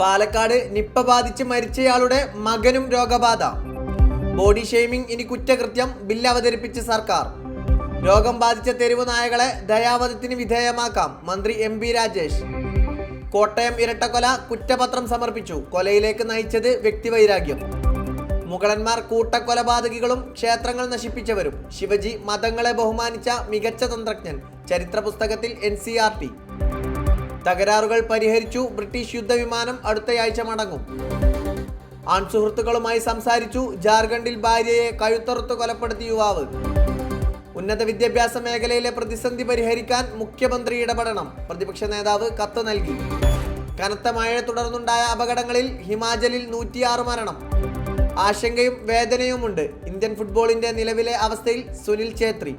Palakkad Nipah ബാധിച്ച് മരിച്ചയാളുടെ മകനും രോഗബാധ. ബോഡി ഷെയ്മിംഗ് ഇനി കുറ്റകൃത്യം ബില്ല് അവതരിപ്പിച്ച് സർക്കാർ. രോഗം ബാധിച്ച തെരുവ് നായകളെ ദയാവധത്തിന് വിധേയമാക്കാം മന്ത്രി എം പി രാജേഷ്. കോട്ടയം ഇരട്ടക്കൊല കുറ്റപത്രം സമർപ്പിച്ചു. കൊലയിലേക്ക് നയിച്ചത് വ്യക്തിവൈരാഗ്യം. മുഗളന്മാർ കൂട്ടക്കൊലപാതകികളും ക്ഷേത്രങ്ങൾ നശിപ്പിച്ചവരും. ശിവജി മതങ്ങളെ ബഹുമാനിച്ച മികച്ച തന്ത്രജ്ഞൻ. ചരിത്ര പുസ്തകത്തിൽ എൻ തകരാറുകൾ പരിഹരിച്ചു. ബ്രിട്ടീഷ് യുദ്ധവിമാനം അടുത്തയാഴ്ച മടങ്ങും. ആൺസുഹൃത്തുക്കളുമായി സംസാരിച്ചു. ജാർഖണ്ഡിൽ ഭാര്യയെ കഴുത്തറുത്ത് കൊലപ്പെടുത്തി യുവാവ്. ഉന്നത വിദ്യാഭ്യാസ മേഖലയിലെ പ്രതിസന്ധി പരിഹരിക്കാൻ മുഖ്യമന്ത്രി ഇടപെടണം. പ്രതിപക്ഷ നേതാവ് കത്ത് നൽകി. കനത്ത മഴയെ തുടർന്നുണ്ടായ അപകടങ്ങളിൽ ഹിമാചലിൽ നൂറ്റിയാറ് മരണം. ആശങ്കയും വേദനയുമുണ്ട്. ഇന്ത്യൻ ഫുട്ബോളിന്റെ നിലവിലെ അവസ്ഥയിൽ സുനിൽ ഛേത്രി.